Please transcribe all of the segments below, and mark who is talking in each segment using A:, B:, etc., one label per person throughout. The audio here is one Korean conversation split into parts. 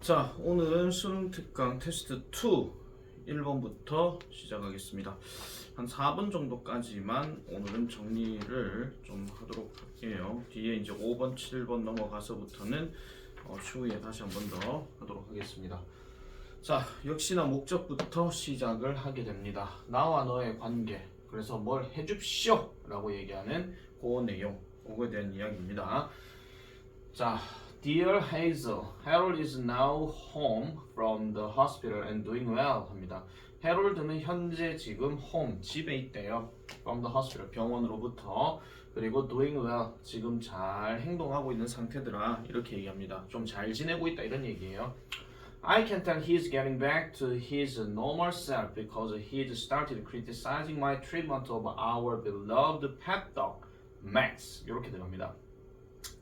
A: 자, 오늘은 수능 특강 테스트 2 1번부터 시작하겠습니다. 한 4번 정도까지만 오늘은 정리를 좀 하도록 할게요. 뒤에 이제 5번, 7번 넘어가서부터는 어, 추후에 다시 한 번 더 하도록 하겠습니다. 자, 역시나 목적부터 시작을 하게 됩니다. 나와 너의 관계. 그래서 뭘 해줍시오! 라고 얘기하는 그 내용, 그거에 대한 이야기입니다. 자, Dear Hazel, Harold is now home from the hospital and doing well 합니다. 해롤드는 현재 지금 home 집에 있대요. From the hospital 병원으로부터 그리고 doing well 지금 잘 행동하고 있는 상태더라 이렇게 얘기합니다. 좀 잘 지내고 있다 이런 얘기예요. I can tell he's getting back to his normal self because he's started criticizing my treatment of our beloved pet dog Max 이렇게 들어갑니다.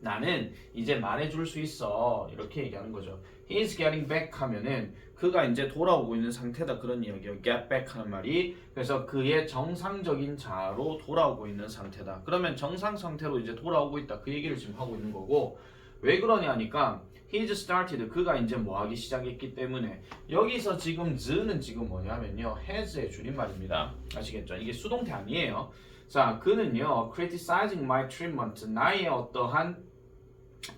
A: 나는 이제 말해줄 수 있어 이렇게 얘기하는 거죠. He's getting back 하면은 그가 이제 돌아오고 있는 상태다 그런 이야기예요. Get back 하는 말이 그래서 그의 정상적인 자아로 돌아오고 있는 상태다. 그러면 정상 상태로 이제 돌아오고 있다 그 얘기를 지금 하고 있는 거고 왜 그러냐니까 He's started 그가 이제 뭐 하기 시작했기 때문에 여기서 지금 z는 지금 뭐냐면요 has의 줄임말입니다. 아시겠죠? 이게 수동태 아니에요. 자, 그는요, criticizing my treatment, 나의 어떠한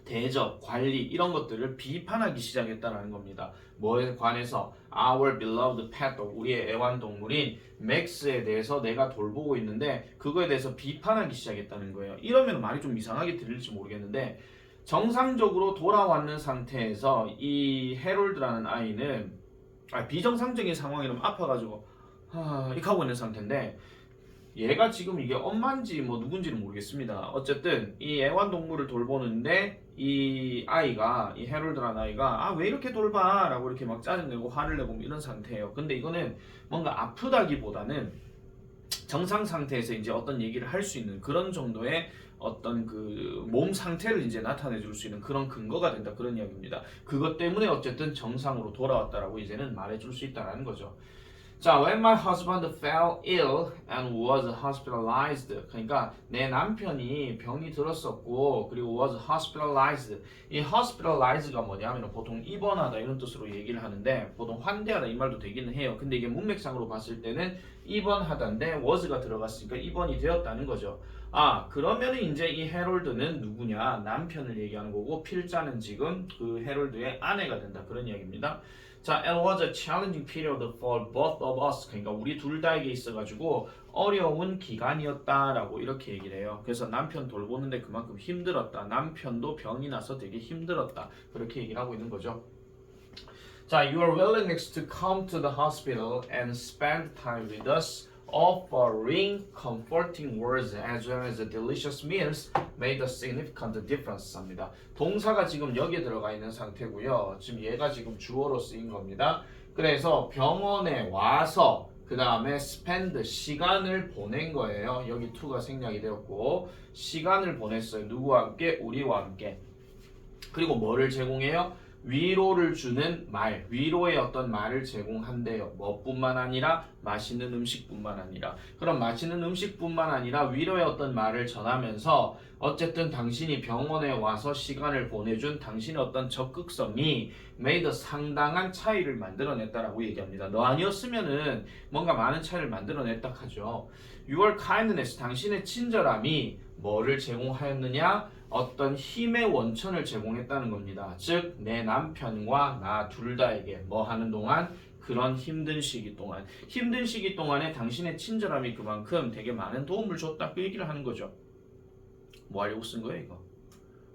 A: 대접, 관리 이런 것들을 비판하기 시작했다는 겁니다. 뭐에 관해서 our beloved pet, 우리의 애완동물인 맥스에 대해서 내가 돌보고 있는데 그거에 대해서 비판하기 시작했다는 거예요. 이러면 말이 좀 이상하게 들릴지 모르겠는데 정상적으로 돌아왔는 상태에서 이 해롤드라는 아이는 아, 비정상적인 상황이라면 아파가지고 하, 이렇게 하고 있는 상태인데 얘가 지금 이게 엄마인지 뭐 누군지는 모르겠습니다. 어쨌든 이 애완동물을 돌보는데 이 아이가 이 해롤드라는 아이가 아 왜 이렇게 돌봐 라고 이렇게 막 짜증내고 화를 내고 뭐 이런 상태예요. 근데 이거는 뭔가 아프다기보다는 정상 상태에서 이제 어떤 얘기를 할 수 있는 그런 정도의 어떤 그 몸 상태를 이제 나타내 줄 수 있는 그런 근거가 된다 그런 이야기입니다. 그것 때문에 어쨌든 정상으로 돌아왔다라고 이제는 말해 줄 수 있다라는 거죠. 자, when my husband fell ill and was hospitalized. 그러니까 내 남편이 병이 들었었고 그리고 was hospitalized. 이 hospitalize가 뭐냐면 보통 입원하다 이런 뜻으로 얘기를 하는데 보통 환대하다 이 말도 되기는 해요. 근데 이게 문맥상으로 봤을 때는 입원하다인데 was가 들어갔으니까 입원이 되었다는 거죠. 아, 그러면 이제 이 해롤드는 누구냐? 남편을 얘기하는 거고 필자는 지금 그 해롤드의 아내가 된다 그런 이야기입니다. 자, it was a challenging period for both of us. 그러니까 우리 둘 다에게 있어가지고 어려운 기간이었다라고 이렇게 얘기를 해요. 그래서 남편 돌보는데 그만큼 힘들었다. 남편도 병이 나서 되게 힘들었다. 그렇게 얘기를 하고 있는 거죠. 자, your willingness to come to the hospital and spend time with us, offering comforting words as well as delicious meals made a significant difference 합니다. 동사가 지금 여기에 들어가 있는 상태고요. 지금 얘가 지금 주어로 쓰인 겁니다. 그래서 병원에 와서 그 다음에 spend 시간을 보낸 거예요. 여기 to가 생략이 되었고 시간을 보냈어요. 누구와 함께? 우리와 함께. 그리고 뭐를 제공해요? 위로를 주는 말, 위로의 어떤 말을 제공한대요. 뭐뿐만 아니라 맛있는 음식뿐만 아니라 그럼 맛있는 음식뿐만 아니라 위로의 어떤 말을 전하면서 어쨌든 당신이 병원에 와서 시간을 보내준 당신의 어떤 적극성이 메이드 상당한 차이를 만들어냈다라고 얘기합니다. 너 아니었으면은 뭔가 많은 차이를 만들어냈다 하죠. Your kindness, 당신의 친절함이 뭐를 제공하였느냐? 어떤 힘의 원천을 제공했다는 겁니다. 즉, 내 남편과 나 둘 다에게 뭐 하는 동안 그런 힘든 시기 동안 힘든 시기 동안에 당신의 친절함이 그만큼 되게 많은 도움을 줬다 그 얘기를 하는 거죠. 뭐 하려고 쓴 거예요 이거?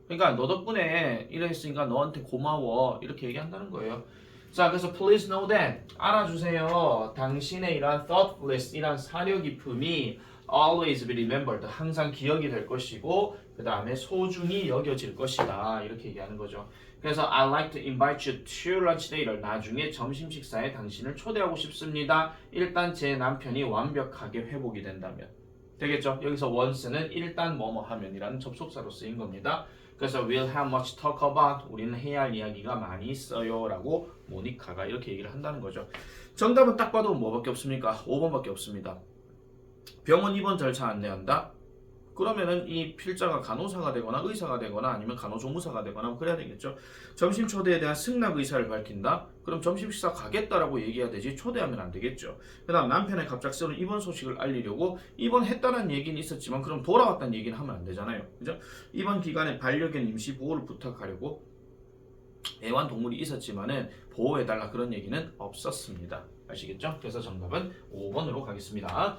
A: 그러니까 너 덕분에 이랬으니까 너한테 고마워 이렇게 얘기한다는 거예요. 자 그래서 please know that 알아주세요. 당신의 이러한 thoughtfulness 이란 사려 깊음이 always be remembered 항상 기억이 될 것이고 그 다음에 소중히 여겨질 것이다 이렇게 얘기하는 거죠. 그래서 I'd like to invite you to lunch later. 나중에 점심 식사에 당신을 초대하고 싶습니다. 일단 제 남편이 완벽하게 회복이 된다면 되겠죠? 여기서 once는 일단 뭐뭐 하면이라는 접속사로 쓰인 겁니다. 그래서 we'll have much talk about 우리는 해야 할 이야기가 많이 있어요라고 모니카가 이렇게 얘기를 한다는 거죠. 정답은 딱 봐도 뭐밖에 없습니까? 5번밖에 없습니다. 병원 입원 절차 안내한다. 그러면은 이 필자가 간호사가 되거나 의사가 되거나 아니면 간호조무사가 되거나 뭐 그래야 되겠죠. 점심 초대에 대한 승낙 의사를 밝힌다. 그럼 점심 식사 가겠다라고 얘기해야 되지 초대하면 안 되겠죠. 그다음 남편의 갑작스러운 입원 소식을 알리려고 입원했다는 얘기는 있었지만 그럼 돌아왔다는 얘기는 하면 안 되잖아요. 그죠? 입원 기간에 반려견 임시 보호를 부탁하려고 애완동물이 있었지만은 보호해달라 그런 얘기는 없었습니다. 아시겠죠? 그래서 정답은 5번으로 가겠습니다.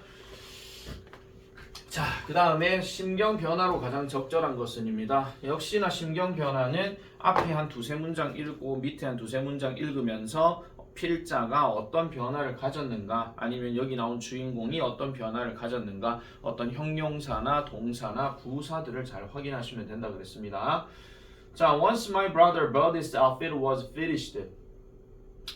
A: 자, 그 다음에 심경 변화로 가장 적절한 것은입니다. 역시나 심경 변화는 앞에 한 두세 문장 읽고 밑에 한 두세 문장 읽으면서 필자가 어떤 변화를 가졌는가 아니면 여기 나온 주인공이 어떤 변화를 가졌는가 어떤 형용사나 동사나 부사들을 잘 확인하시면 된다 그랬습니다. 자, once my brother Buddy's outfit was finished.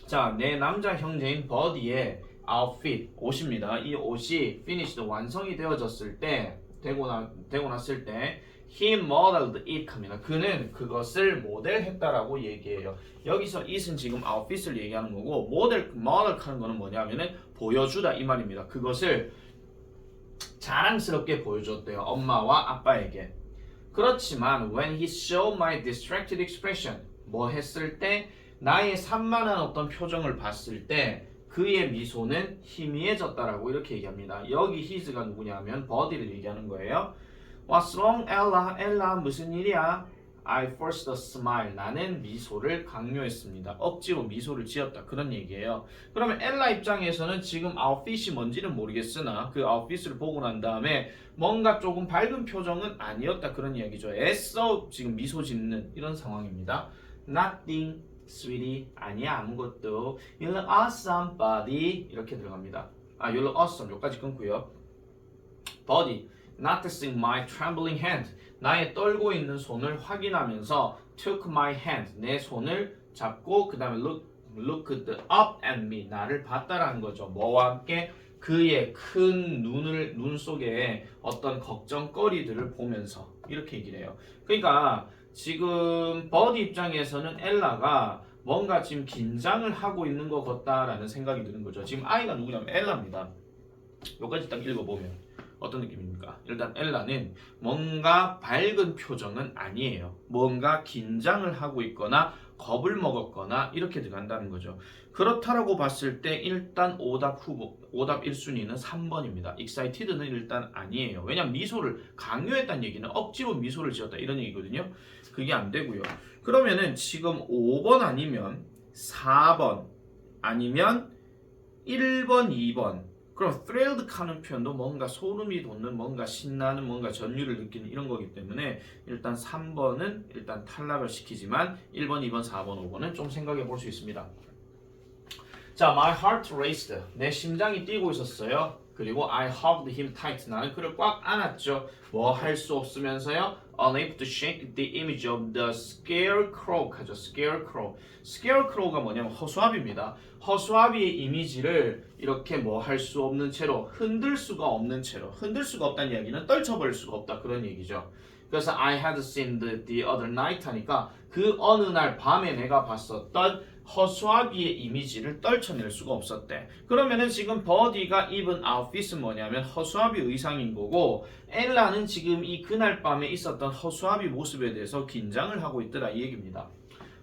A: 자, 내 남자 형제인 버디의 outfit 옷입니다. 이 옷이 finished 완성이 되어졌을 때 되고 나 되고 났을 때 he modeled it 합니다. 그는 그것을 모델했다라고 얘기해요. 여기서 it은 지금 outfit을 얘기하는 거고 모델 모델 하는 거는 뭐냐면은 보여주다 이 말입니다. 그것을 자랑스럽게 보여줬대요. 엄마와 아빠에게. 그렇지만 when he showed my distracted expression 뭐 했을 때 나의 산만한 어떤 표정을 봤을 때 그의 미소는 희미해졌다라고 이렇게 얘기합니다. 여기 his가 누구냐면 버디를 얘기하는 거예요. What's wrong, Ella? Ella 무슨 일이야? I forced a smile. 나는 미소를 강요했습니다. 억지로 미소를 지었다. 그런 얘기예요. 그러면 엘라 입장에서는 지금 outfit이 뭔지는 모르겠으나 그 outfit을 보고 난 다음에 뭔가 조금 밝은 표정은 아니었다. 그런 이야기죠. 애써 지금 미소 짓는 이런 상황입니다. Nothing, sweetie. 아니야 아무것도. You look awesome, buddy. 이렇게 들어갑니다. 아, you look awesome. 여기까지 끊고요. Buddy, noticing my trembling hand. 나의 떨고 있는 손을 확인하면서 took my hand. 내 손을 잡고 그 다음에 look, looked up at me. 나를 봤다라는 거죠. 뭐와 함께 그의 큰 눈을 눈 속에 어떤 걱정거리들을 보면서 이렇게 얘기를 해요. 그러니까 지금 버디 입장에서는 엘라가 뭔가 지금 긴장을 하고 있는 것 같다라는 생각이 드는 거죠. 지금 아이가 누구냐면 엘라입니다. 여기까지 딱 읽어보면 어떤 느낌입니까? 일단 엘라는 뭔가 밝은 표정은 아니에요. 뭔가 긴장을 하고 있거나 겁을 먹었거나 이렇게 들어간다는 거죠. 그렇다라고 봤을 때 일단 오답 후보, 오답 1순위는 3번입니다. excited는 일단 아니에요. 왜냐면 미소를 강요했다는 얘기는 억지로 미소를 지었다 이런 얘기거든요. 그게 안 되고요. 그러면은 지금 5번 아니면 4번 아니면 1번, 2번 그럼 thrilled 하는 표현도 뭔가 소름이 돋는 뭔가 신나는 뭔가 전율을 느끼는 이런 거기 때문에 일단 3번은 일단 탈락을 시키지만 1번, 2번, 4번, 5번은 좀 생각해 볼 수 있습니다. 자, my heart raced. 내 심장이 뛰고 있었어요. 그리고 I hugged him tight. 나는 그를 꽉 안았죠. 뭐 할 수 없으면서요. Unable to shake the image of the scarecrow. 하죠. scarecrow. scarecrow가 뭐냐면 허수아비입니다. 허수아비의 이미지를 이렇게 뭐 할 수 없는 채로 흔들 수가 없는 채로 흔들 수가 없다는 이야기는 떨쳐버릴 수가 없다 그런 얘기죠. 그래서 I had seen the, the other night 하니까 그 어느 날 밤에 내가 봤었던 허수아비의 이미지를 떨쳐낼 수가 없었대. 그러면은 지금 버디가 입은 아웃핏은 뭐냐면 허수아비 의상인 거고 엘라는 지금 이 그날 밤에 있었던 허수아비 모습에 대해서 긴장을 하고 있더라 이 얘기입니다.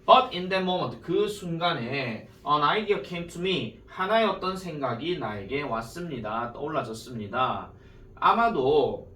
A: But in that moment, 그 순간에 an idea came to me. 하나의 어떤 생각이 나에게 왔습니다. 떠올라졌습니다. 아마도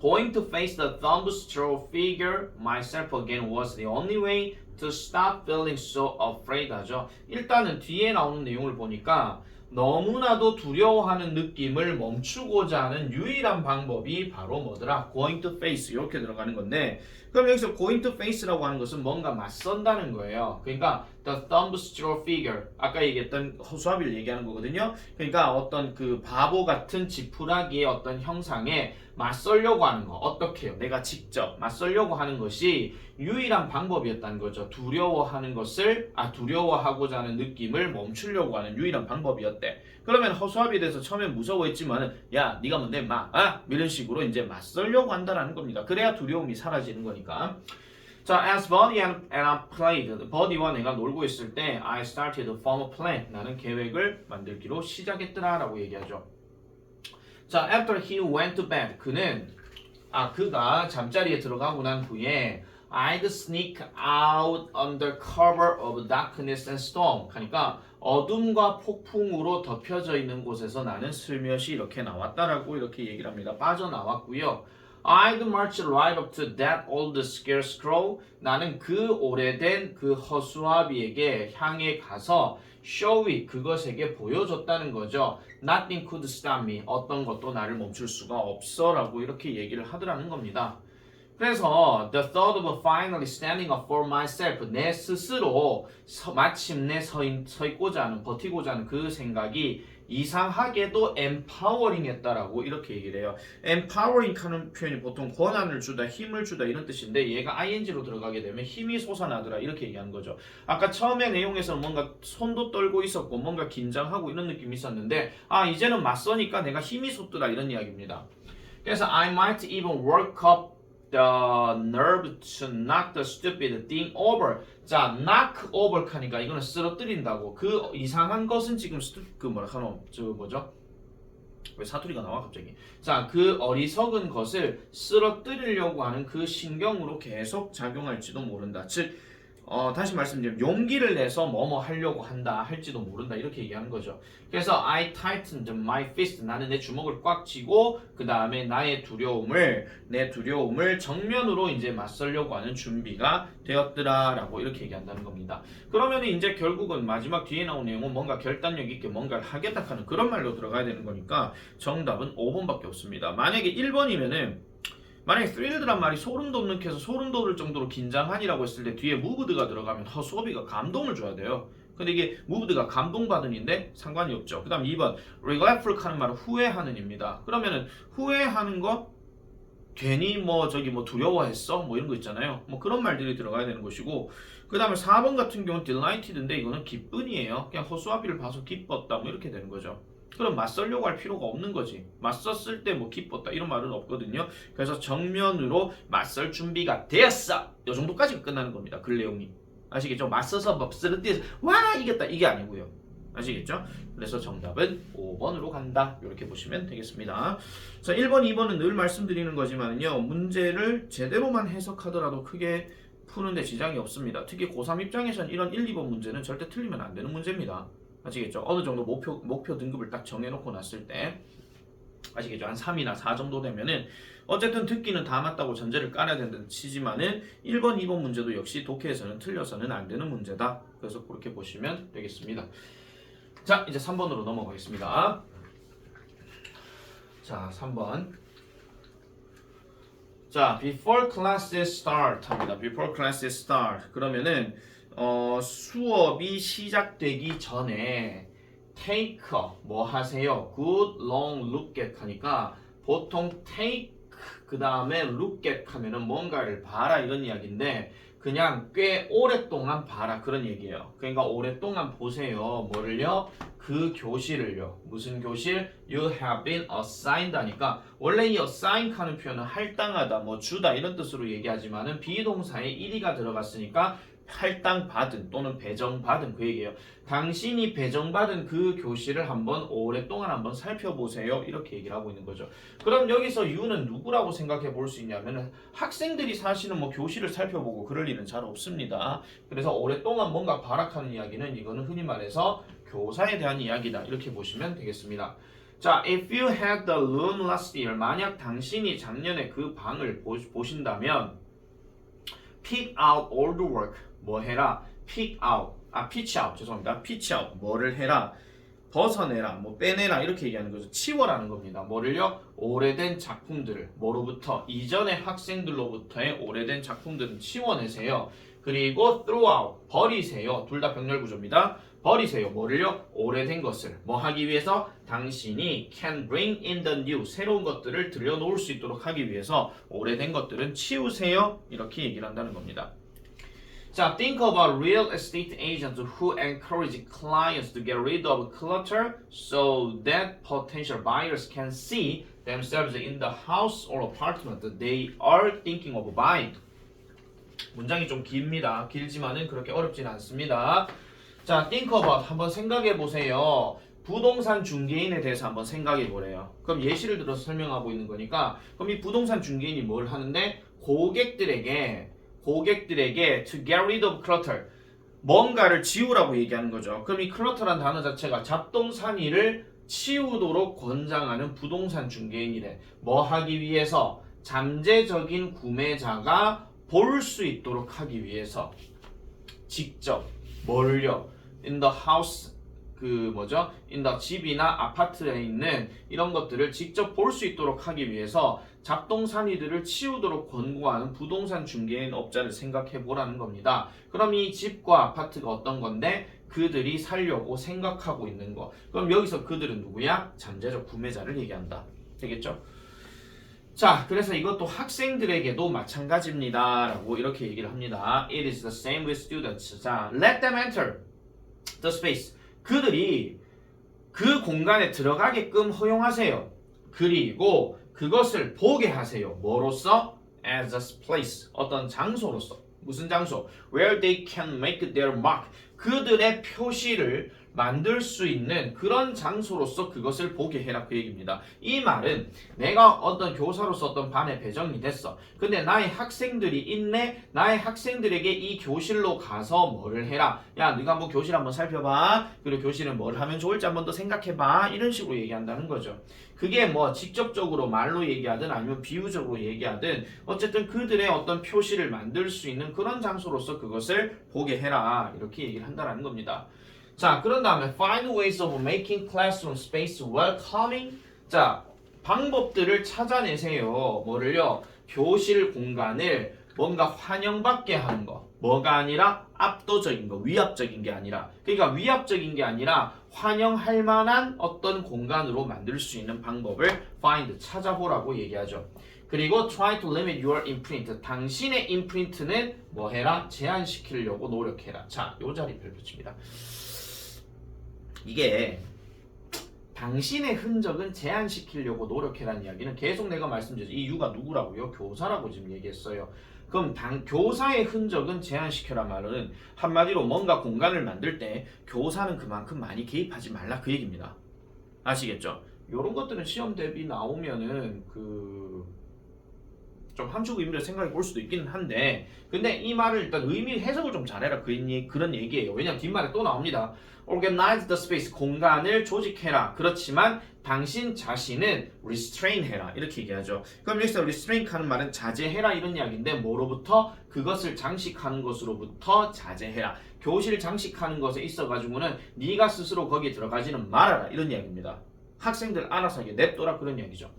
A: going to face the thumbstraw figure myself again was the only way to stop feeling so afraid 하죠. 일단은 뒤에 나오는 내용을 보니까 너무나도 두려워하는 느낌을 멈추고자 하는 유일한 방법이 바로 뭐더라? going to face 이렇게 들어가는 건데 그럼 여기서 going to face라고 하는 것은 뭔가 맞선다는 거예요. 그러니까 the thumbstraw figure 아까 얘기했던 허수아비를 얘기하는 거거든요. 그러니까 어떤 그 바보 같은 지푸라기의 어떤 형상에 맞설려고 하는 거 어떻게요? 내가 직접 맞설려고 하는 것이 유일한 방법이었다는 거죠. 두려워하는 것을 아 두려워하고자 하는 느낌을 멈추려고 하는 유일한 방법이었대. 그러면 허수아비에 대해서 처음에 무서워했지만은 야 네가 뭔데 마 아? 이런 식으로 이제 맞설려고 한다라는 겁니다. 그래야 두려움이 사라지는 거니까. 자, as Buddy and, and I played, 버디와 내가 놀고 있을 때 I started to form a plan. 나는 계획을 만들기로 시작했더라라고 얘기하죠. 자, after he went to bed, 그는
B: 아 그가 잠자리에 들어가고 난 후에 I'd sneak out under cover of darkness and storm. 하니까 어둠과 폭풍으로 덮여져 있는 곳에서 나는
A: 슬며시 이렇게 나왔다라고 이렇게 얘기를 합니다.
B: 빠져나왔고요. I'd march right up to that old scarecrow. 나는 그 오래된 그 허수아비에게 향해 가서 it 그것에게 보여줬다는 거죠. Nothing could stop me. 어떤 것도 나를 멈출 수가 없어라고 이렇게 얘기를 하더라는 겁니다. 그래서 the thought of finally standing up for myself 내 스스로 서- 마침내 서, 있, 서 있고자 하는 버티고자 하는 그 생각이 이상하게도 empowering 했다라고 이렇게 얘기를 해요.
A: empowering 하는 표현이 보통 권한을 주다, 힘을 주다 이런 뜻인데
B: 얘가 ing로 들어가게 되면 힘이 솟아나더라 이렇게 얘기하는 거죠. 아까 처음에 내용에서는 뭔가 손도 떨고 있었고 뭔가 긴장하고 이런 느낌이 있었는데 아 이제는 맞서니까 내가 힘이 솟더라 이런 이야기입니다. 그래서 I might even work up the nerve to knock the stupid thing over. 자, knock over 하니까 이거는 쓰러뜨린다고. 그 이상한 것은 지금 그 뭐라 하노? 저 뭐죠? 왜 사투리가 나와 갑자기? 자, 그 어리석은 것을 쓰러뜨리려고 하는 그 신경으로 계속 작용할지도 모른다. 즉, 어, 다시 말씀드리면 용기를 내서 뭐뭐 하려고 한다 할지도 모른다 이렇게 얘기하는 거죠. 그래서 I tightened my fist 나는 내 주먹을 꽉 쥐고 그 다음에 나의 두려움을 내 두려움을 정면으로 이제 맞설려고 하는 준비가 되었더라라고 이렇게 얘기한다는 겁니다. 그러면 이제 결국은 마지막 뒤에 나온 내용은 뭔가 결단력 있게 뭔가를 하겠다 하는 그런 말로 들어가야 되는 거니까 정답은 5번밖에 없습니다. 만약에 1번이면은 만약에 스릴드란 말이 소름 돋는 캐서 소름 돋을 정도로 긴장하니라고 했을 때 뒤에 무브드가 들어가면 허 수업이가 감동을 줘야 돼요. 근데 이게 무브드가 감동받은인데 상관이 없죠. 그 다음 2번 regretful 하는 말은 후회하는입니다. 그러면은 후회하는 거 괜히 뭐 저기 뭐 두려워했어 뭐 이런 거 있잖아요. 뭐 그런 말들이 들어가야 되는 것이고 그 다음에 4번 같은 경우는 delighted인데 이거는 기쁜이에요. 그냥 허수아비를 봐서 기뻤다 뭐 이렇게 되는 거죠. 그럼 맞설려고 할 필요가 없는 거지. 맞섰을 때 뭐 기뻤다 이런 말은 없거든요. 그래서 정면으로 맞설 준비가 되었어. 요 정도까지 끝나는 겁니다. 글 내용이. 아시겠죠? 맞서서 막 쓰러뜨려서 와 이겼다 이게 아니고요. 아시겠죠? 그래서 정답은 5번으로 간다. 이렇게 보시면 되겠습니다. 자, 1번, 2번은 늘 말씀드리는 거지만요. 문제를 제대로만 해석하더라도 크게 푸는데 지장이 없습니다. 특히 고3 입장에서는 이런 1, 2번 문제는 절대 틀리면 안 되는 문제입니다. 아시겠죠? 어느 정도 목표, 목표 등급을 딱 정해놓고 났을 때 아시겠죠? 한 3이나 4 정도 되면은 어쨌든 듣기는 다 맞다고 전제를 깔아야 된다는 치지만은 1번, 2번 문제도 역시 독해에서는 틀려서는 안 되는 문제다. 그래서 그렇게 보시면 되겠습니다. 자, 이제 3번으로 넘어가겠습니다. 자, 3번. 자, before classes start 합니다.
A: Before classes start.
B: 그러면은 어, 수업이 시작되기 전에 take 뭐 하세요? good long look at 하니까 보통 take 그 다음에 look at 하면은 뭔가를 봐라 이런 이야기인데 그냥 꽤 오랫동안 봐라 그런 얘기예요. 그러니까 오랫동안 보세요. 뭐를요? 그 교실을요. 무슨 교실? You have been assigned 하니까 원래 이 assign 하는 표현은 할당하다, 뭐 주다 이런 뜻으로 얘기하지만은 비동사에 1이가 들어갔으니까 할당받은 또는 배정받은 그 얘기예요. 당신이 배정받은 그 교실을 한번 오랫동안 한번 살펴보세요. 이렇게 얘기를 하고 있는 거죠. 그럼 여기서 유는 누구라고 생각해 볼 수 있냐면은 학생들이 사실은 뭐 교실을 살펴보고 그럴 일은 잘 없습니다. 그래서 오랫동안 뭔가 발악하는 이야기는 이거는 흔히 말해서 교사에 대한 이야기다. 이렇게 보시면 되겠습니다. 자, if you had the room last year, 만약 당신이 작년에 그 방을 보, 보신다면 pick out all the work, 뭐 해라? pick out, 아, pitch out, 죄송합니다.
A: pitch out. 뭐를 해라. 벗어내라. 뭐 빼내라. 이렇게 얘기하는 거죠.
B: 치워라는 겁니다. 뭐를요? 오래된 작품들을 뭐로부터 이전의 학생들로부터의 오래된 작품들은 치워내세요. 그리고 throw out 버리세요. 둘 다 병렬 구조입니다. 버리세요. 뭐를요? 오래된 것을 뭐 하기 위해서 당신이 can bring in the new 새로운 것들을 들여놓을 수 있도록 하기 위해서 오래된 것들은 치우세요. 이렇게 얘기를 한다는 겁니다. 자, think about real estate agents who encourage clients to get rid of clutter so that potential buyers can see themselves in the house or apartment they are thinking of buying. 문장이 좀 깁니다. 길지만은 그렇게 어렵진 않습니다. 자, think about 한번 생각해 보세요. 부동산 중개인에 대해서 한번 생각해 보래요. 그럼 예시를 들어서 설명하고 있는 거니까 그럼 이 부동산 중개인이 뭘 하는데 고객들에게 고객들에게 to get rid of clutter 뭔가를 지우라고 얘기하는 거죠. 그럼 이 클러터란 단어 자체가 잡동사니를 치우도록 권장하는 부동산 중개인이래. 뭐 하기 위해서 잠재적인 구매자가 볼 수 있도록 하기 위해서 직접 뭘요? in the house 그 뭐죠? in the 집이나 아파트에 있는 이런 것들을 직접 볼 수 있도록 하기 위해서 잡동사니들을 치우도록 권고하는 부동산 중개인 업자를 생각해 보라는 겁니다. 그럼 이 집과 아파트가 어떤 건데 그들이 살려고 생각하고 있는 거. 그럼 여기서 그들은 누구야? 잠재적 구매자를 얘기한다. 되겠죠? 자, 그래서 이것도 학생들에게도 마찬가지입니다 라고 이렇게 얘기를 합니다. It is the same with students. 자, let them enter the space. 그들이 그 공간에 들어가게끔 허용하세요. 그리고 그것을 보게 하세요. 뭐로써? As a place. 어떤 장소로서. 무슨 장소? Where they can make their mark. 그들의 표시를 만들 수 있는 그런 장소로서 그것을 보게 해라 그 얘기입니다. 이 말은 내가 어떤 교사로서 어떤 반에 배정이 됐어. 근데 나의 학생들이 있네. 나의 학생들에게 이 교실로 가서 뭐를 해라. 야, 네가 한번 교실 한번 살펴봐. 그리고 교실은 뭘 하면 좋을지 한번 더 생각해봐. 이런 식으로 얘기한다는 거죠. 그게 뭐 직접적으로 말로 얘기하든 아니면 비유적으로 얘기하든 어쨌든 그들의 어떤 표시를 만들 수 있는 그런 장소로서 그것을 보게 해라. 이렇게 얘기를 한다는 겁니다. 자, 그런 다음에 find ways of making classroom space welcoming. 자, 방법들을 찾아내세요. 뭐를요? 교실 공간을 뭔가 환영받게 하는 거. 뭐가 아니라 압도적인 거, 위압적인 게 아니라. 그러니까 위압적인 게 아니라 환영할 만한 어떤 공간으로 만들 수 있는 방법을 find 찾아보라고 얘기하죠. 그리고 try to limit your imprint. 당신의 임프린트는 뭐 해라? 제한시키려고 노력해라. 자, 요 자리 별표칩니다. 이게 당신의 흔적은 제한시키려고 노력해라는 이야기는 계속 내가 말씀드렸죠. 이 유가 누구라고요? 교사라고 지금 얘기했어요. 그럼 당, 교사의 흔적은 제한시켜라 말은 한마디로 뭔가 공간을 만들 때 교사는 그만큼 많이 개입하지 말라 그 얘기입니다. 아시겠죠? 이런 것들은 시험 대비 나오면은 그 좀 함축 의미를 생각해 볼 수도 있기는 한데 근데 이 말을 일단 의미 해석을 좀 잘해라 그 그런 얘기예요. 왜냐면 뒷말에 또 나옵니다. Organize the space 공간을 조직해라. 그렇지만 당신 자신은 restrain 해라 이렇게 얘기하죠. 그럼 여기서 restrain 하는 말은 자제해라 이런 이야기인데 뭐로부터 그것을 장식하는 것으로부터 자제해라. 교실 장식하는 것에 있어 가지고는 네가 스스로 거기에 들어가지는 말아라 이런 이야기입니다. 학생들 알아서 하게 냅둬라 그런 이야기죠.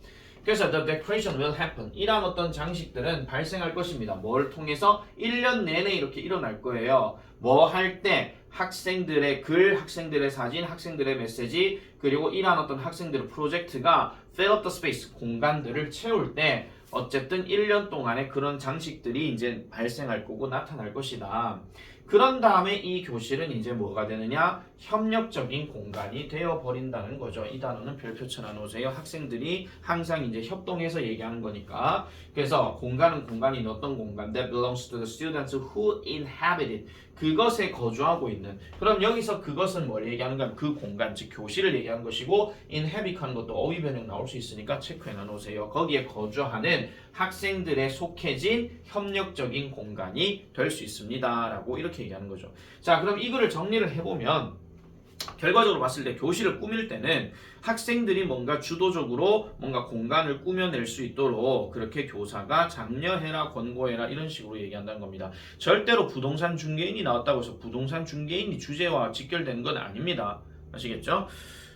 B: 그래서 the decoration will happen. 이러한 어떤 장식들은 발생할 것입니다. 뭘 통해서 1년 내내 이렇게 일어날 거예요. 뭐 할 때 학생들의 글, 학생들의 사진, 학생들의 메시지, 그리고 이러한 어떤 학생들의 프로젝트가 fill up the space, 공간들을 채울 때 어쨌든 1년 동안에 그런 장식들이 이제 발생할 거고 나타날 것이다. 그런 다음에 이 교실은 이제 뭐가 되느냐? 협력적인 공간이 되어 버린다는 거죠. 이 단어는 별표 쳐놔놓으세요. 학생들이 항상 이제 협동해서 얘기하는 거니까. 그래서 공간은 공간이 어떤 공간? That belongs to the students who inhabit it. 그것에 거주하고 있는. 그럼 여기서 그것은 뭘 얘기하는가? 그 공간, 즉 교실을 얘기하는 것이고 inhabit 하는 것도 어휘 변형 나올 수 있으니까 체크해 놔놓으세요. 거기에 거주하는 학생들의 속해진 협력적인 공간이 될 수 있습니다 라고 이렇게 얘기하는 거죠. 자, 그럼 이거를 정리를 해보면 결과적으로 봤을 때 교실을 꾸밀 때는 학생들이 뭔가 주도적으로 뭔가 공간을 꾸며낼 수 있도록 그렇게 교사가 장려해라 권고해라 이런 식으로 얘기한다는 겁니다. 절대로 부동산 중개인이 나왔다고 해서 부동산 중개인이 주제와 직결되는 건 아닙니다. 아시겠죠?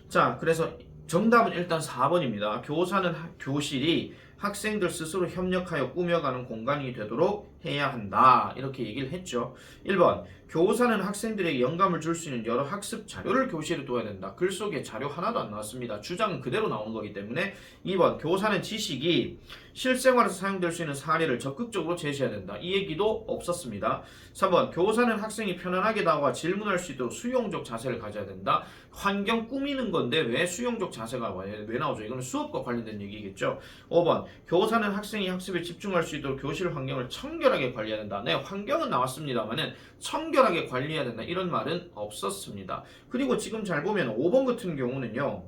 B: 자, 그래서 정답은 일단 4번입니다. 교사는 하- 교실이 학생들 스스로 협력하여 꾸며가는 공간이 되도록 해야 한다. 이렇게 얘기를 했죠. 1번. 교사는 학생들에게 영감을 줄 수 있는 여러 학습 자료를 교실에 둬야 된다. 글 속에 자료 하나도 안 나왔습니다. 주장은 그대로 나오는 거기 때문에 2번. 교사는 지식이 실생활에서 사용될 수 있는 사례를 적극적으로 제시해야 된다. 이 얘기도 없었습니다. 3번. 교사는 학생이 편안하게 나와 질문할 수 있도록 수용적 자세를 가져야 된다. 환경 꾸미는 건데 왜 수용적 자세가 왜, 왜 나오죠? 이거는 수업과 관련된 얘기겠죠. 5번. 교사는 학생이 학습에 집중할 수 있도록 교실 환경을 청결 청결하게 관리해야 된다. 네, 환경은 나왔습니다만은 청결하게 관리해야 된다. 이런 말은 없었습니다. 그리고 지금 잘 보면 5번 같은 경우는요.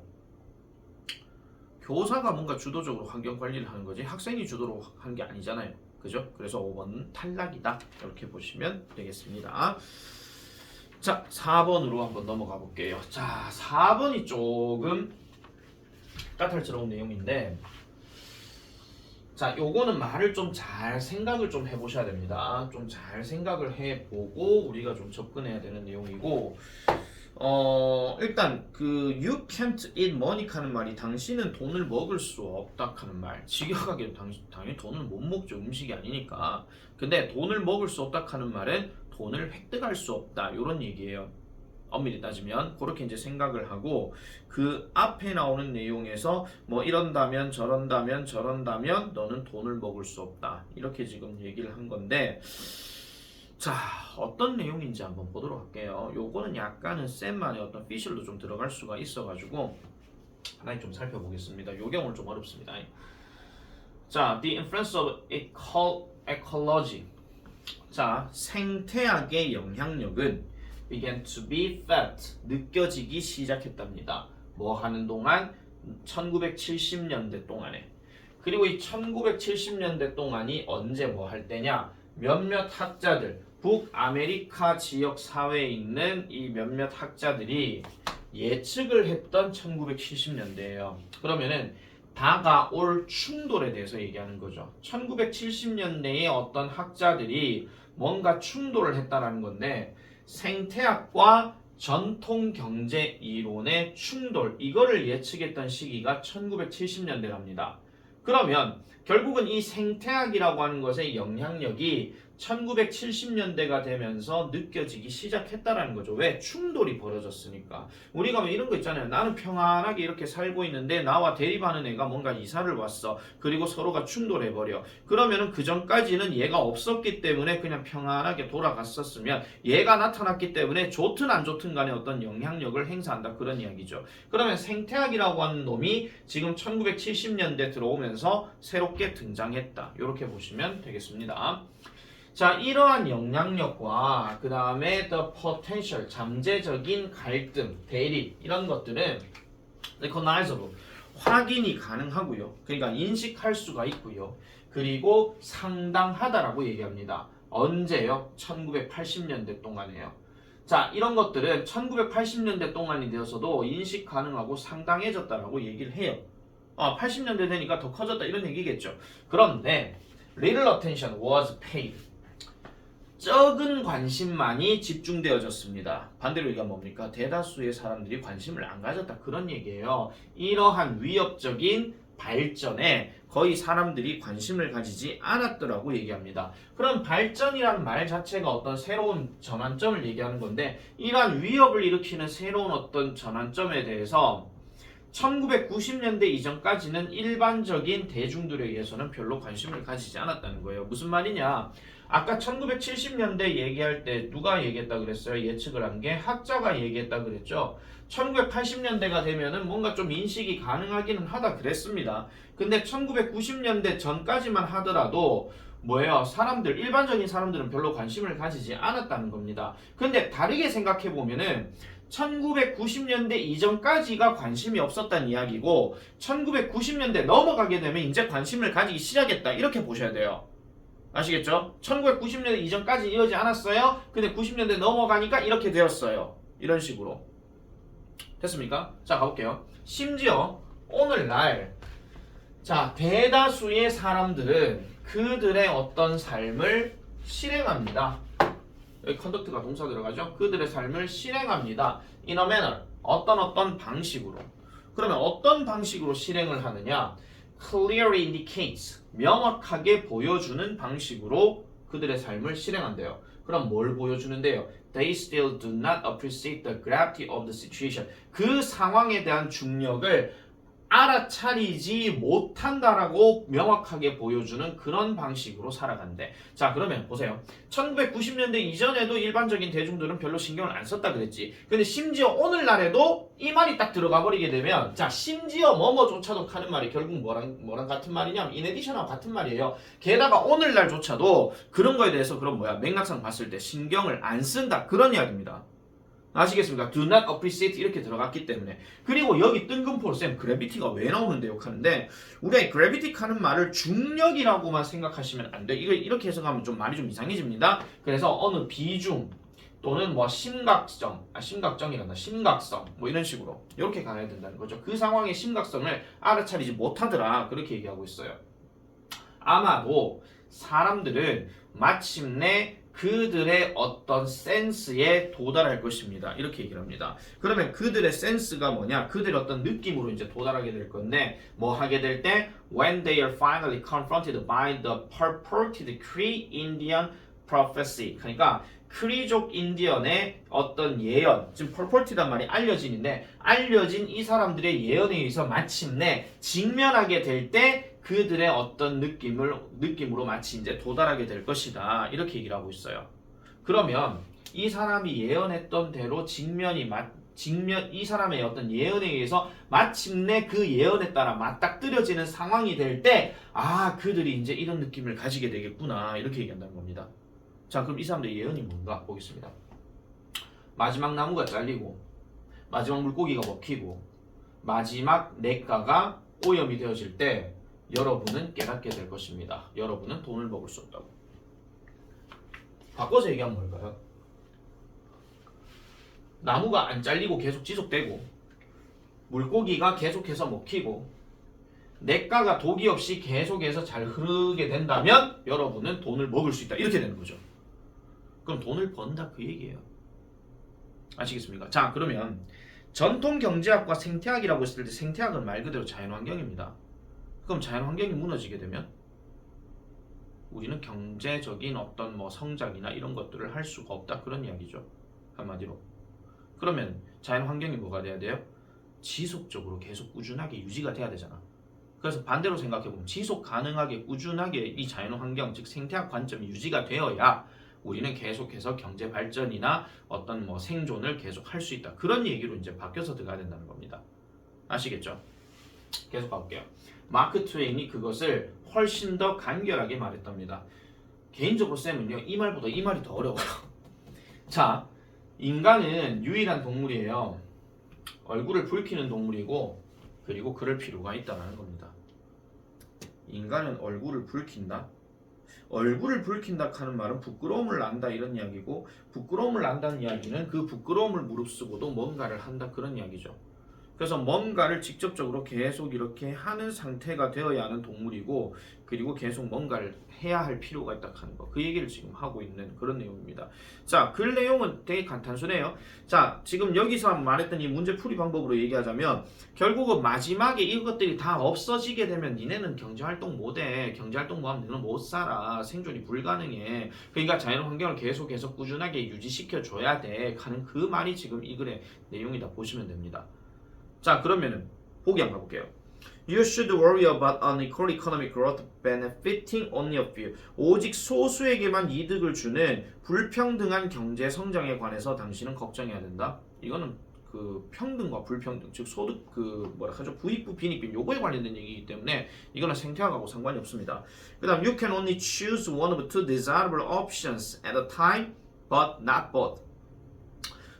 B: 교사가 뭔가 주도적으로 환경 관리를 하는 거지 학생이 주도로 하는 게 아니잖아요. 그죠? 그래서 5번은 탈락이다. 이렇게 보시면 되겠습니다. 자, 4번으로 한번 넘어가 볼게요. 자, 4번이 조금 까탈스러운 내용인데 자, 요거는 말을 좀 잘 생각을 좀 해보셔야 됩니다. 좀 잘 생각을 해보고 우리가 좀 접근해야 되는 내용이고 어 일단 그 you can't eat money 하는 말이 당신은 돈을 먹을 수 없다 하는 말. 직역하기로 당, 당연히 돈을 못 먹죠. 음식이 아니니까. 근데 돈을 먹을 수 없다 하는 말은 돈을 획득할 수 없다. 이런 얘기예요 엄밀히 따지면 그렇게 이제 생각을 하고 그 앞에 나오는 내용에서 뭐 이런다면 저런다면 저런다면 너는 돈을 먹을 수 없다. 이렇게 지금 얘기를 한 건데 자 어떤 내용인지 한번 보도록 할게요. 요거는 약간은 쌤만의 어떤 피셜도 좀 들어갈 수가 있어 가지고 하나씩 좀 살펴보겠습니다. 요 경우는 좀 어렵습니다. 자 the influence of eco, ecology. 자 생태학의 영향력은 began to be felt 느껴지기 시작했답니다. 뭐 하는 동안 1970년대 동안에 그리고 이 1970년대 동안이 언제 뭐 할 때냐 몇몇 학자들 북아메리카 지역 사회에 있는 이 몇몇 학자들이 예측을 했던 1970년대예요. 그러면은 다가올 충돌에 대해서 얘기하는 거죠. 1970년대에 어떤 학자들이 뭔가 충돌을 했다라는 건데 생태학과 전통 경제 이론의 충돌 이거를 예측했던 시기가 1970년대랍니다. 그러면 결국은 이 생태학이라고 하는 것의 영향력이 1970년대가 되면서 느껴지기 시작했다라는 거죠. 왜? 충돌이 벌어졌으니까. 우리가 뭐 이런 거 있잖아요. 나는 평안하게 이렇게 살고 있는데 나와 대립하는 애가 뭔가 이사를 왔어. 그리고 서로가 충돌해버려. 그러면은 그 전까지는 얘가 없었기 때문에 그냥 평안하게 돌아갔었으면 얘가 나타났기 때문에 좋든 안 좋든 간에 어떤 영향력을 행사한다. 그런 이야기죠. 그러면 생태학이라고 하는 놈이 지금 1970년대 들어오면서 새롭게 등장했다. 이렇게 보시면 되겠습니다. 자, 이러한 영향력과 그 다음에 the potential, 잠재적인 갈등, 대립 이런 것들은 recognizable, 확인이 가능하고요. 그러니까 인식할 수가 있고요. 그리고 상당하다라고 얘기합니다. 언제요? 1980년대 동안에요. 자, 이런 것들은 1980년대 동안이 되어서도 인식 가능하고 상당해졌다라고 얘기를 해요. 아, 80년대 되니까 더 커졌다 이런 얘기겠죠. 그런데 little attention was paid. 적은 관심만이 집중되어졌습니다. 반대로 얘기가 뭡니까? 대다수의 사람들이 관심을 안 가졌다. 그런 얘기예요. 이러한 위협적인 발전에 거의 사람들이 관심을 가지지 않았더라고 얘기합니다. 그럼 발전이라는 말 자체가 어떤 새로운 전환점을 얘기하는 건데 이러한 위협을 일으키는 새로운 어떤 전환점에 대해서 1990년대 이전까지는 일반적인 대중들에 의해서는 별로 관심을 가지지 않았다는 거예요. 무슨 말이냐? 아까 1970년대 얘기할 때 누가 얘기했다 그랬어요? 예측을 한 게 학자가 얘기했다 그랬죠. 1980년대가 되면은 뭔가 좀 인식이 가능하기는 하다 그랬습니다. 근데 1990년대 전까지만 하더라도 뭐예요? 사람들 일반적인 사람들은 별로 관심을 가지지 않았다는 겁니다. 근데 다르게 생각해 보면은 1990년대 이전까지가 관심이 없었다는 이야기고 1990년대 넘어가게 되면 이제 관심을 가지기 시작했다 이렇게 보셔야 돼요. 아시겠죠? 1990년대 이전까지 이러지 않았어요. 근데 90년대 넘어가니까 이렇게 되었어요. 이런 식으로. 됐습니까? 자, 가볼게요. 심지어 오늘날 자, 대다수의 사람들은 그들의 어떤 삶을 실행합니다. 여기 컨덕트가 동사 들어가죠? 그들의 삶을 실행합니다. in a manner. 어떤 어떤 방식으로. 그러면 어떤 방식으로 실행을 하느냐? clearly indicates. 명확하게 보여주는 방식으로 그들의 삶을 실행한대요. 그럼 뭘 보여주는데요? They still do not appreciate the gravity of the situation. 그 상황에 대한 중력을 알아차리지 못한다라고 명확하게 보여주는 그런 방식으로 살아간대. 자, 그러면 보세요. 1990년대 이전에도 일반적인 대중들은 별로 신경을 안 썼다 그랬지. 근데 심지어 오늘날에도 이 말이 딱 들어가 버리게 되면 자, 심지어 뭐뭐조차도 하는 말이 결국 뭐랑 뭐랑 같은 말이냐면 인에디션하고 같은 말이에요. 게다가 오늘날조차도 그런 거에 대해서 그런 뭐야 맥락상 봤을 때 신경을 안 쓴다 그런 이야기입니다. 아시겠습니까? Do not appreciate 이렇게 들어갔기 때문에 그리고 여기 뜬금포로 쌤 그래비티가 왜 나오는데요? 하는데 우리가 그래비티 하는 말을 중력이라고만 생각하시면 안 돼. 이거 이렇게 해석하면 좀 말이 좀 이상해집니다. 그래서 어느 비중 또는 뭐 심각성, 아 심각정이란다, 심각성 뭐 이런 식으로 이렇게 가야 된다는 거죠. 그 상황의 심각성을 알아차리지 못하더라 그렇게 얘기하고 있어요. 아마도 사람들은 마침내 그들의 어떤 센스에 도달할 것입니다. 이렇게 얘기를 합니다. 그러면 그들의 센스가 뭐냐? 그들의 어떤 느낌으로 이제 도달하게 될 건데 뭐 하게 될 때 when they are finally confronted by the purported Cree Indian prophecy 그러니까 크리족 인디언의 어떤 예언 지금 purported란 말이 알려진인데 알려진 이 사람들의 예언에 의해서 마침내 직면하게 될때 그들의 어떤 느낌을 느낌으로 마치 이제 도달하게 될 것이다 이렇게 얘기를 하고 있어요. 그러면 이 사람이 예언했던 대로 직면이 맞 직면 이 사람의 어떤 예언에 의해서 마침내 그 예언에 따라 맞닥뜨려지는 상황이 될 때 아 그들이 이제 이런 느낌을 가지게 되겠구나 이렇게 얘기한다는 겁니다. 자 그럼 이 사람들의 예언이 뭔가 보겠습니다. 마지막 나무가 잘리고 마지막 물고기가 먹히고 마지막 냇가가 오염이 되어질 때 여러분은 깨닫게 될 것입니다. 여러분은 돈을 먹을 수 없다고. 바꿔서 얘기하면 뭘까요? 나무가 안 잘리고 계속 지속되고 물고기가 계속해서 먹히고 냇가가 독이 없이 계속해서 잘 흐르게 된다면 여러분은 돈을 먹을 수 있다. 이렇게 되는 거죠. 그럼 돈을 번다 그 얘기예요. 아시겠습니까? 자, 그러면 전통 경제학과 생태학이라고 했을 때 생태학은 말 그대로 자연환경입니다. 그럼 자연 환경이 무너지게 되면 우리는 경제적인 어떤 뭐 성장이나 이런 것들을 할 수가 없다 그런 이야기죠. 한마디로. 그러면 자연 환경이 뭐가 돼야 돼요? 지속적으로 계속 꾸준하게 유지가 돼야 되잖아. 그래서 반대로 생각해 보면 지속 가능하게 꾸준하게 이 자연 환경 즉 생태학 관점이 유지가 되어야 우리는 계속해서 경제 발전이나 어떤 뭐 생존을 계속 할 수 있다. 그런 얘기로 이제 바뀌어서 들어가야 된다는 겁니다. 아시겠죠? 계속 가볼게요. 마크 트웨인이 그것을 훨씬 더 간결하게 말했답니다. 개인적으로 쌤은요 이 말보다 이 말이 더 어려워요. 자, 인간은 유일한 동물이에요. 얼굴을 붉히는 동물이고 그리고 그럴 필요가 있다는 겁니다. 인간은 얼굴을 붉힌다. 얼굴을 붉힌다 하는 말은 부끄러움을 난다 이런 이야기고 부끄러움을 난다는 이야기는 그 부끄러움을 무릅쓰고도 뭔가를 한다 그런 이야기죠. 그래서 뭔가를 직접적으로 계속 이렇게 하는 상태가 되어야 하는 동물이고 그리고 계속 뭔가를 해야 할 필요가 있다 하는 거. 그 얘기를 지금 하고 있는 그런 내용입니다. 자, 글 내용은 되게 간- 단순해요. 자, 지금 여기서 말했던 이 문제 풀이 방법으로 얘기하자면 결국은 마지막에 이것들이 다 없어지게 되면 니네는 경제 활동 못해. 경제 활동 못하면 너는 못 살아. 생존이 불가능해. 그러니까 자연 환경을 계속해서 꾸준하게 유지시켜 줘야 돼. 하는 그 말이 지금 이 글의 내용이다 보시면 됩니다. 자, 그러면은 보기 한번 가볼게요. You should worry about unequal economic growth benefiting only a few. 오직 소수에게만 이득을 주는 불평등한 경제 성장에 관해서 당신은 걱정해야 된다. 이거는 그 평등과 불평등, 즉 소득 그 뭐라 하죠 부익부 빈익빈 요거에 관련된 얘기이기 때문에 이거는 생태학하고 상관이 없습니다. 그다음 you can only choose one of two desirable options at a time, but not both.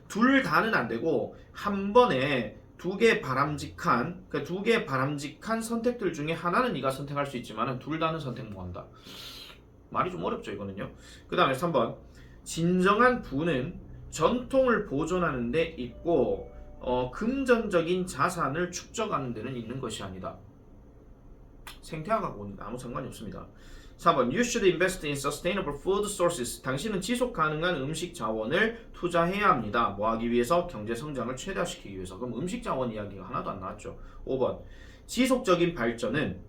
B: 둘 다는 안 되고 한 번에 두 개 바람직한 그 두 개 바람직한 선택들 중에 하나는 네가 선택할 수 있지만은 둘 다는 선택 못 한다. 말이 좀 어렵죠 이거는요. 그 다음에 3번 진정한 부는 전통을 보존하는 데 있고 어, 금전적인 자산을 축적하는 데는 있는 것이 아니다. 생태학하고는 아무 상관이 없습니다. 4번 You should invest in sustainable food sources. 당신은 지속 가능한 음식 자원을 투자해야 합니다. 뭐 하기 위해서? 경제 성장을 최대화시키기 위해서. 그럼 음식 자원 이야기가 하나도 안 나왔죠. 5번 지속적인 발전은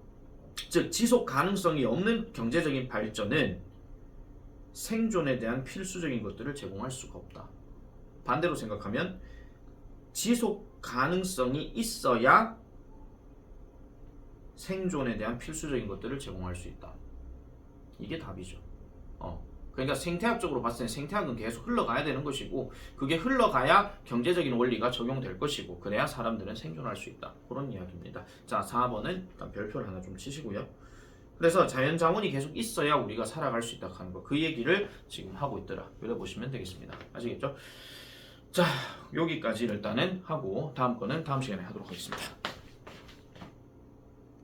B: 즉 지속 가능성이 없는 경제적인 발전은 생존에 대한 필수적인 것들을 제공할 수가 없다. 반대로 생각하면 지속 가능성이 있어야 생존에 대한 필수적인 것들을 제공할 수 있다. 이게 답이죠. 어. 그러니까 생태학적으로 봤을 때 생태학은 계속 흘러가야 되는 것이고 그게 흘러가야 경제적인 원리가 적용될 것이고 그래야 사람들은 생존할 수 있다. 그런 이야기입니다. 자, 4번은 일단 별표를 하나 좀 치시고요. 그래서 자연 자원이 계속 있어야 우리가 살아갈 수 있다 하는 거. 그 얘기를 지금 하고 있더라. 이래 보시면 되겠습니다. 아시겠죠? 자, 여기까지 일단은 하고 다음 거는 다음 시간에 하도록 하겠습니다.